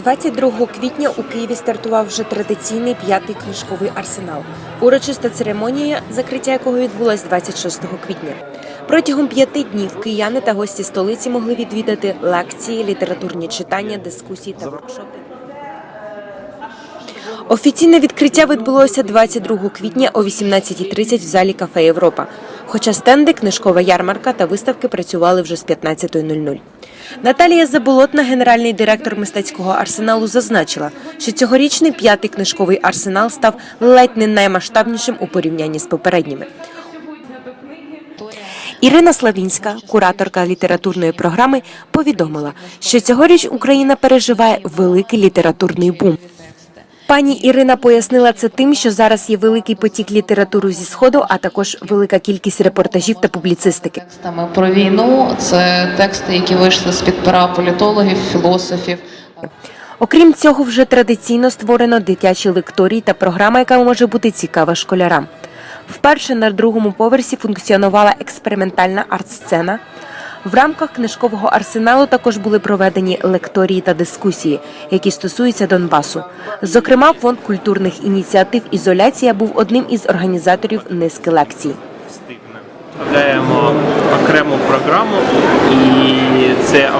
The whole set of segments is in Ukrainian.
22 квітня у Києві стартував вже традиційний п'ятий книжковий арсенал. Урочиста церемонія, закриття якого відбулась 26 квітня. Протягом п'яти днів кияни та гості столиці могли відвідати лекції, літературні читання, дискусії та воркшопи. Офіційне відкриття відбулося 22 квітня о 18.30 в залі кафе Європа. Хоча стенди, книжкова ярмарка та виставки працювали вже з 15.00. Наталія Заболотна, генеральний директор мистецького арсеналу, зазначила, що цьогорічний п'ятий книжковий арсенал став ледь не наймасштабнішим у порівнянні з попередніми. Ірина Славінська, кураторка літературної програми, повідомила, що цьогоріч Україна переживає великий літературний бум. Пані Ірина пояснила це тим, що зараз є великий потік літератури зі сходу, а також велика кількість репортажів та публіцистики. текстами про війну. Це тексти, які вийшли з під пера політологів, філософів. Окрім цього, вже традиційно створено дитячі лекторії та програма, яка може бути цікава школярам. Вперше на другому поверсі функціонувала експериментальна арт-сцена. В рамках книжкового арсеналу також були проведені лекторії та дискусії, які стосуються Донбасу. Зокрема, фонд культурних ініціатив Ізоляція був одним із організаторів низки лекцій. Вставляємо окрему програму, і це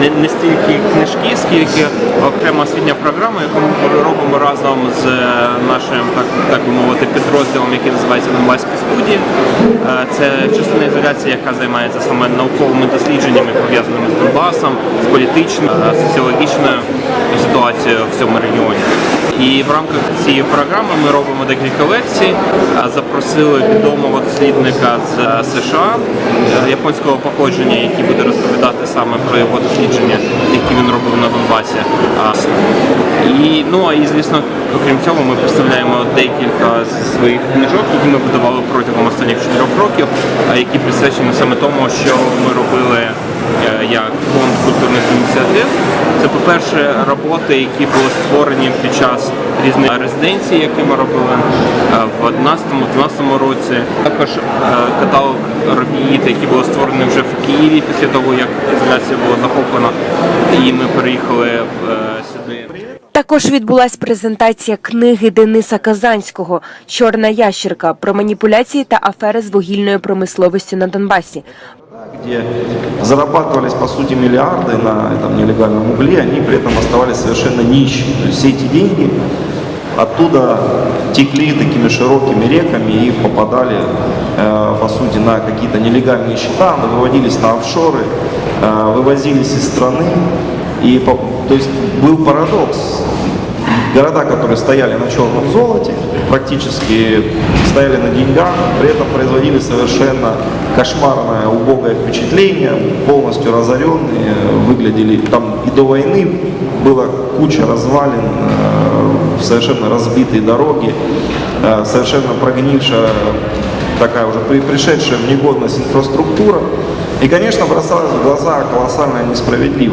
не, не стільки книжки, скільки окрема освітня програма, яку ми робимо разом з нашим, так, так би мовити, підрозділом, який називається Донбаські студії. Е, Це частина ізоляції, яка займається саме науковими дослідженнями, пов'язаними з Донбасом, з політичною, е, соціологічною ситуацією в цьому регіоні. І в рамках цієї програми ми робимо декілька лекцій. Запросили відомого дослідника з е, США е, японського походження, який буде розповідати саме про його дослідження, які він робив на Донбасі. І ну а і звісно, окрім цього, ми представляємо декілька своїх книжок, які ми видавали протягом останніх чотирьох років, які присвячені саме тому, що ми робили як фонд культурних ініціатив. Це, по-перше, роботи, які були створені під час різних резиденцій, які ми робили е, в 11-12 році. Також е, каталог робіт, які були створені вже в Києві після того, як ізоляція була захоплена, і ми переїхали е, сюди. Також відбулась презентація книги Дениса Казанського Чорна ящірка про маніпуляції та афери з вугільною промисловістю на Донбасі. Где зарабатывались по сути миллиарды на этом нелегальном угле, они при этом оставались совершенно нищими. То есть все эти деньги оттуда текли такими широкими реками и попадали э, по сути на какие-то нелегальные счета, выводились на офшоры, э, вывозились из страны. И то есть был парадокс. Города, которые стояли на черном золоте, практически стояли на деньгах, при этом производили совершенно кошмарное, убогое впечатление, полностью разоренные, выглядели там и до войны была куча развалин, э, совершенно разбитые дороги, э, совершенно прогнившая такая уже при- пришедшая в негодность инфраструктура. И, конечно, бросалась в глаза колоссальная несправедливость.